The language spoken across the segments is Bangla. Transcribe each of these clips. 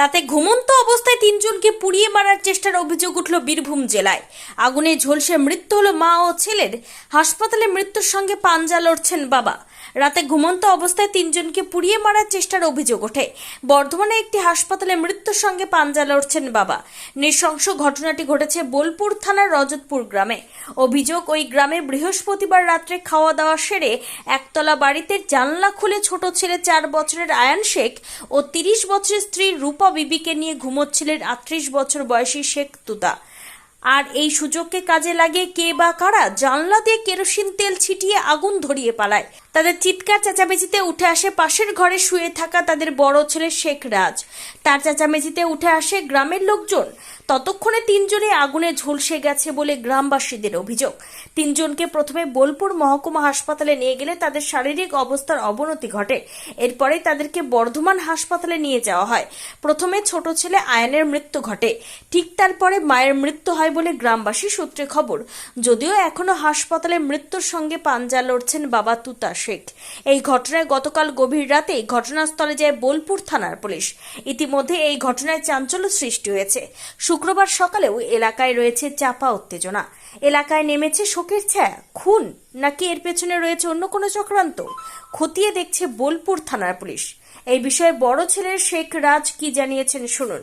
রাতে ঘুমন্ত অবস্থায় তিনজনকে পুড়িয়ে মারার চেষ্টার অভিযোগ উঠল বীরভূম জেলায়। আগুনে ঝলসে মৃত্যু হলো মা ও ছেলের। হাসপাতালে মৃত্যুর সঙ্গে পাঞ্জা লড়ছেন বাবা। রাতে ঘুমন্ত অবস্থায় তিনজনকে পুড়িয়ে মারার চেষ্টার অভিযোগ ওঠে। বর্ধমানে একটি হাসপাতালে মৃত্যুর সঙ্গে পাঞ্জা লড়ছেন বাবা। নৃশংস ঘটনাটি ঘটেছে বোলপুর থানার রজতপুর গ্রামে। অভিযোগ, ওই গ্রামে বৃহস্পতিবার রাত্রে খাওয়া দাওয়া সেরে একতলা বাড়িতে জানলা খুলে ছোট ছেলে চার বছরের আয়ান শেখ ও তিরিশ বছরের স্ত্রী রূপা বিবিকে নিয়ে ঘুমোচ্ছিলেন আটত্রিশ বছর বয়সী শেখ তুতা। আর এই সুযোগকে কাজে লাগিয়ে কে বা কারা জানলা দিয়ে কেরোসিন তেল ছিটিয়ে আগুন ধরিয়ে পালায়। তাদের চিৎকার চেঁচামেচিতে উঠে আসে পাশের ঘরে শুয়ে থাকা তাদের বড় ছেলে শেখ রাজ। তার চেঁচামেচিতে উঠে আসে গ্রামের লোকজন। ততক্ষণে তিনজনে আগুনে ঝলসে গেছে বলে গ্রামবাসীদের অভিযোগ। তিনজনকে প্রথমে বোলপুর মহকুমা হাসপাতালে নিয়ে গেলে তাদের শারীরিক অবস্থার অবনতি ঘটে। এরপরে তাদেরকে বর্ধমান হাসপাতালে নিয়ে যাওয়া হয়। প্রথমে ছোট ছেলে আয়নের মৃত্যু ঘটে। ঠিক তারপরে মায়ের মৃত্যু হয় বলে গ্রামবাসী সূত্রে খবর, যদিও এখনও হাসপাতালে মৃত্যুর সঙ্গে পাঞ্জা লড়ছেন বাবা তুতা শেখ। এই ঘটনায় গতকাল গভীর রাতে ঘটনাস্থলে যায় বোলপুর থানার পুলিশ। ইতিমধ্যে এই ঘটনায় চাঞ্চল্য সৃষ্টি হয়েছে। শুক্রবার সকালেও এলাকায় রয়েছে চাপা উত্তেজনা। এলাকায় নেমেছে শোকের ছায়া, খুন, নাকি এর পেছনে রয়েছে অন্য কোনো চক্রান্ত? খতিয়ে দেখছে বোলপুর থানার পুলিশ। এই বিষয়ে বড় ছেলের শেখ রাজ কি জানিয়েছেন শুনুন।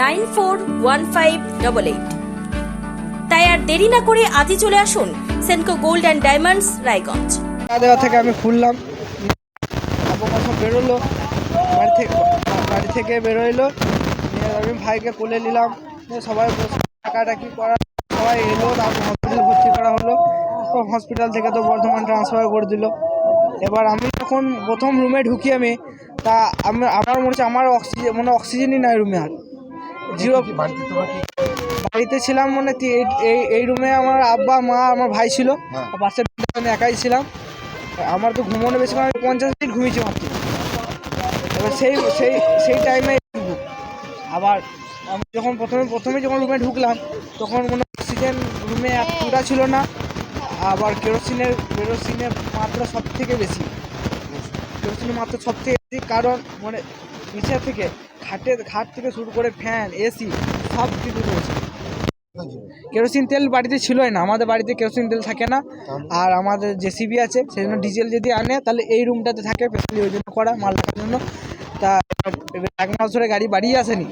nine four one five double eight. তাই আর দেরি না করে আজই চলে আসুন Senco gold and diamonds Raiganj. দেওয়া থেকে আমি খুললাম। আবু সব বেরোলো। বাড়ি থেকে বাড়ি থেকে বেরোইলো আমি ভাইকে কোলে নিলাম। সবাই টাকাটাকি করা সবাই এলো, তারপর হসপিটালে ভর্তি করা হলো। হসপিটাল থেকে তো বর্ধমান ট্রান্সফার করে দিল। এবার আমি যখন প্রথম রুমে ঢুকি আমি, তা আমি আমার মনে হচ্ছে আমার অক্সিজেন মানে অক্সিজেনই নাই রুমে আর। জিরো বাড়িতে ছিলাম মানে এই- এই রুমে আমার আব্বা মা আমার ভাই ছিল। আর পাশের আমি একাই ছিলাম। আমার তো ঘুমোনো বেশি আমি পঞ্চাশ মিনিট ঘুমিয়েছি মাত্র এবার সেই সেই সেই টাইমে আবার আমি যখন প্রথমে প্রথমে যখন রুমে ঢুকলাম তখন কোনো অক্সিজেন রুমে এক ফুটা ছিল না। আবার কেরোসিনের কেরোসিনের মাত্রা সব থেকে বেশি কেরোসিনের মাত্রা সব থেকে বেশি। কারণ মানে নিচে থেকে খাটের খাট থেকে শুরু করে ফ্যান, এসি, সব কিছু রয়েছে। কেরোসিন তেল বাড়িতে ছিলই না, আমাদের বাড়িতে কেরোসিন তেল থাকে না। আর আমাদের জেসিবি আছে সেই জন্য ডিজেল যদি আনে, তাহলে এই রুমটাতে থাকে স্পেশালি ওই জন্য করা, মাল রাখার জন্য। তা এক মাস ধরে গাড়ি বাড়িয়ে আসেনি।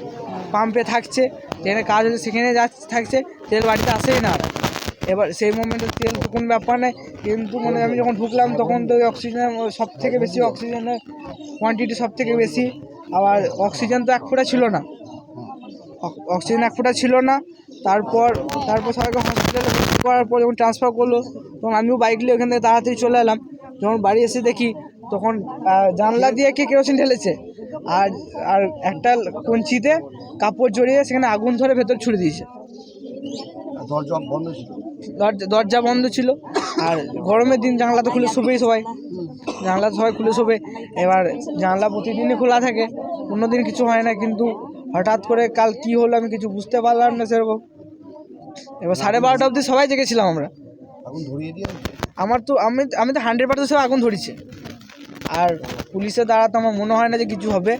পাম্পে থাকছে যেখানে কাজ হচ্ছে সেখানে যাচ্ছে থাকছে, তেল বাড়িতে আসেই না এবার সেই মোমেন্টে তেল তো কোনো ব্যাপার নেই কিন্তু মানে আমি যখন ঢুকলাম, তখন তো অক্সিজেন সব থেকে বেশি অক্সিজেনের কোয়ান্টিটি সব থেকে বেশি। আবার অক্সিজেন তো এক ফোঁটা ছিল না। অক্সিজেন এক ফোঁটা ছিল না। তারপর তারপর সবাইকে হসপিটালে ভর্তি করার পর যখন ট্রান্সফার করল তখন আমিও বাইক নিয়ে ওখান থেকে তাড়াতাড়ি চলে এলাম। যখন বাড়ি এসে দেখি তখন জানলা দিয়ে কে কেরোসিন ঢেলেছে। আর আর একটা কঞ্চিতে কাপড় জড়িয়ে সেখানে আগুন ধরে ভেতর ছুড়ে দিয়েছে। দরজা বন্ধ ছিল? দরজা দরজা বন্ধ ছিল। আর গরমের দিন জানলা তো খুলে শোবেই সবাই। জানলা তো সবাই খুলে শোবে। এবার জানলা প্রতিদিনই খোলা থাকে। কোনো দিন কিছু হয় না কিন্তু হঠাৎ করে কাল কি হলো আমি কিছু বুঝতে পারলাম না সেরকম এবার সাড়ে বারোটা অবধি সবাই জেগেছিলাম আমরা। আগুন ধরিয়ে দিয়ে আমার তো আমি আমি তো হান্ড্রেড পার্সেন্ট সব আগুন ধরেছি। আর পুলিশের দ্বারা তো আমার মনে হয় না যে কিছু হবে।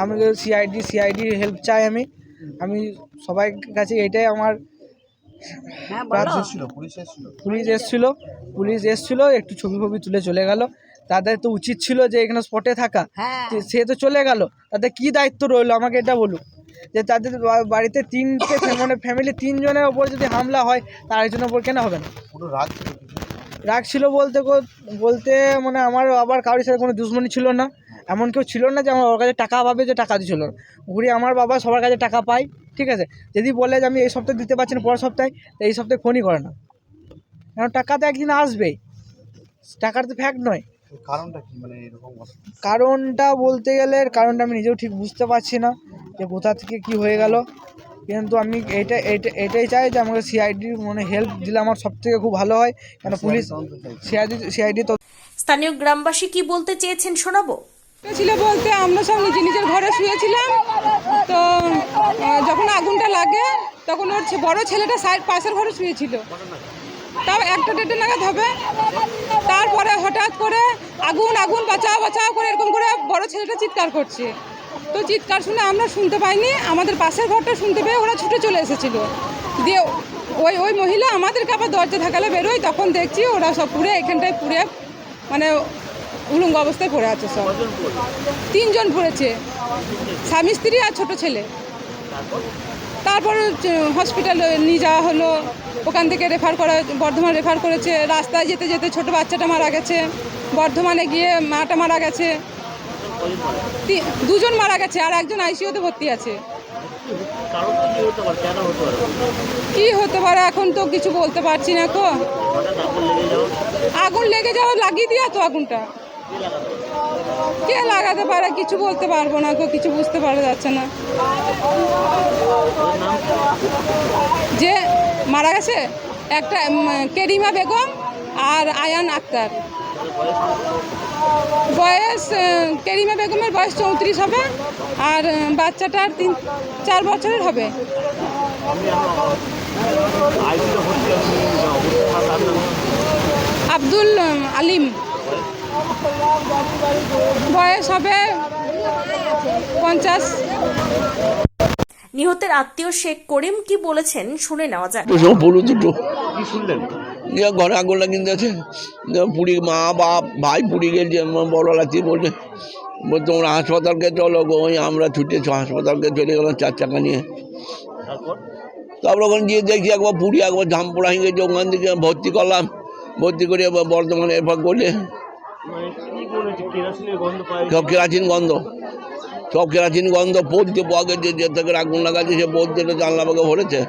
আমি সিআইডি সিআইডির হেল্প চাই আমি। আমি সবাই কাছে এটাই আমার এসেছিল পুলিশ এসছিল। পুলিশ এসছিল একটু ছবি ফবি তুলে চলে গেল। তাদের তো উচিত ছিল যে এখানে স্পটে থাকা। সে তো চলে গেল। তাদের কি দায়িত্ব রইল? আমাকে এটা বলুন। যে তাদের বাড়িতে তিনটে মানে ফ্যামিলি তিনজনের ওপর যদি হামলা হয় তার একজনের ওপর কেন হবে না? রাগ ছিল বলতে বলতে মানে আমার আবার কারোর সাথে কোনো দুশ্মনী ছিল না। এমন কেউ ছিল না যে আমার ওর কাছে টাকা পাবে যে টাকা দিছিল না ঘুরে আমার বাবা সবার কাছে টাকা পায় ঠিক আছে? যদি বলে যে আমি এই সপ্তাহে দিতে পারছি না পরের সপ্তাহে তো এই সপ্তাহে ফোনই করে না। কারণ টাকা তো একদিন আসবেই। টাকার তো ফ্যাক্ট নয়। কারণটা কি? মানে এরকম কারণটা বলতে গেলে কারণটা আমি নিজেও ঠিক বুঝতে পারছি না যে কোথা থেকে কি হয়ে গেল। কিন্তু আমি এটা এটা এটাই চাই যে আমাকে সিআইডি মানে হেল্প দিলে আমার সব থেকে খুব ভালো হয়। কেন পুলিশ সিআইডি সিআইডি তো স্থানীয় গ্রামবাসী কি বলতে চেয়েছেন শোনাবো? ছিল বলতে আমরা সব নিজে নিজের ঘরে শুয়েছিলাম। তো যখন আগুনটা লাগে তখন ওর বড় ছেলেটা সাইড পাশের ঘরে শুয়েছিল। তাও একটা দেড়টা নাগাদ হবে। তারপরে হঠাৎ করে আগুন আগুন, বাঁচাও বাঁচাও করে এরকম করে বড় ছেলেটা চিৎকার করছে। তো চিৎকার শুনে আমরা শুনতে পাইনি, আমাদের পাশের ঘরটা শুনতে পেয়ে ওরা ছুটে চলে এসেছিল। দিয়ে ওই ওই মহিলা আমাদেরকে আবার দরজা থাকালে বেরোয়, তখন দেখছি ওরা সব পুড়ে এখানটায় পুড়ে মানে উলঙ্গ অবস্থায় পড়ে আছে সব। তিনজন পড়েছে, স্বামী, স্ত্রী আর ছোট ছেলে। তারপর হসপিটালে নিয়ে যাওয়া হলো। ওখান থেকে রেফার করা, বর্ধমান রেফার করেছে। রাস্তায় যেতে যেতে ছোট বাচ্চাটা মারা গেছে। বর্ধমানে গিয়ে মাটা মারা গেছে। দুজন মারা গেছে, আর একজন আইসিইউতে ভর্তি আছে। কি হতে পারে? এখন তো কিছু বলতে পারছি না কো। আগুন লেগে যাওয়া লাগিয়ে দিয়া তো আগুনটা। কে লাগাতে পারে? কিছু বলতে পারব না গো, কিছু বুঝতে পারা যাচ্ছে না। যে মারা গেছে, একটা কেরিমা বেগম আর আয়ান আক্তার। বয়স কেরিমা বেগমের বয়স চৌত্রিশ হবে আর বাচ্চাটার তিন, চার বছরের হবে। আব্দুল আলিম। বয়স হবে পঞ্চাশ। নিহতের আত্মীয় শেখ করিম কি বলেছেন শুনে নেওয়া যাক। তো সব বলো দুটো ইয়ে ঘরে আগুন লাগিয়ে দিয়েছে দিয়ে পুরী মা বাপ ভাই পুরী গেছে বড় লাচি বলছে। বল তোমরা হাসপাতালকে চলো গো ওই আমরা ছুটেছ হাসপাতালকে চলে গেলাম চার চাকা নিয়ে। তারপর? ওখানে গিয়ে দেখি একবার পুরী একবার ঝামপুরা হয়ে গেছে। ওখান থেকে ভর্তি করলাম। ভর্তি করে এবার বর্ধমানে এরপর করলে সব কেরাচিন গন্ধ। সব কেরাচিন গন্ধ পড়তে পাওয়া গেছে যে থেকে আগুন লাগাচ্ছে সে পড়তে জানলা বাগে ভরেছে।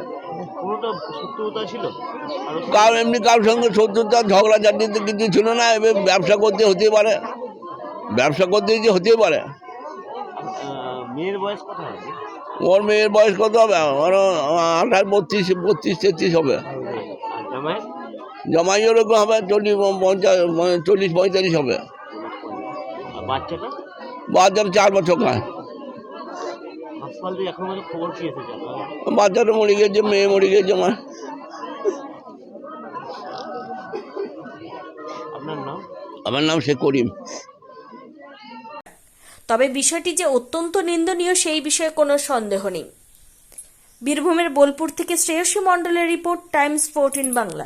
আরও কার এমনি কারোর সঙ্গে শত্রুতা ঝগড়া ঝাঁটিতে কিছু ছিল না এবার ব্যবসা করতে হতে পারে। ব্যবসা করতে যে হতে পারে। মেয়ের বয়স কত হবে? ওর মেয়ের বয়স কত হবে? আঠাশ বত্রিশ বত্রিশ তেত্রিশ হবে। জামাই ওরকম হবে চল্লিশ পঞ্চাশ চল্লিশ পঁয়তাল্লিশ হবে। আর বাচ্চাটা? চার বছর খায় হাসপাতাল থেকে এখন মানে খবর কি এসেছে আপনার বাচ্চাটা মরে গেছে মেয়ে মরে গেছে আমার। নাম? আমার নাম শেখ করিম। তবে বিষয়টি যে অত্যন্ত নিন্দনীয় সেই বিষয়ে কোনো সন্দেহ নেই। বীরভূমের বোলপুর থেকে শ্রেয়সী মণ্ডলের রিপোর্ট টাইমস ফোরটিন বাংলা।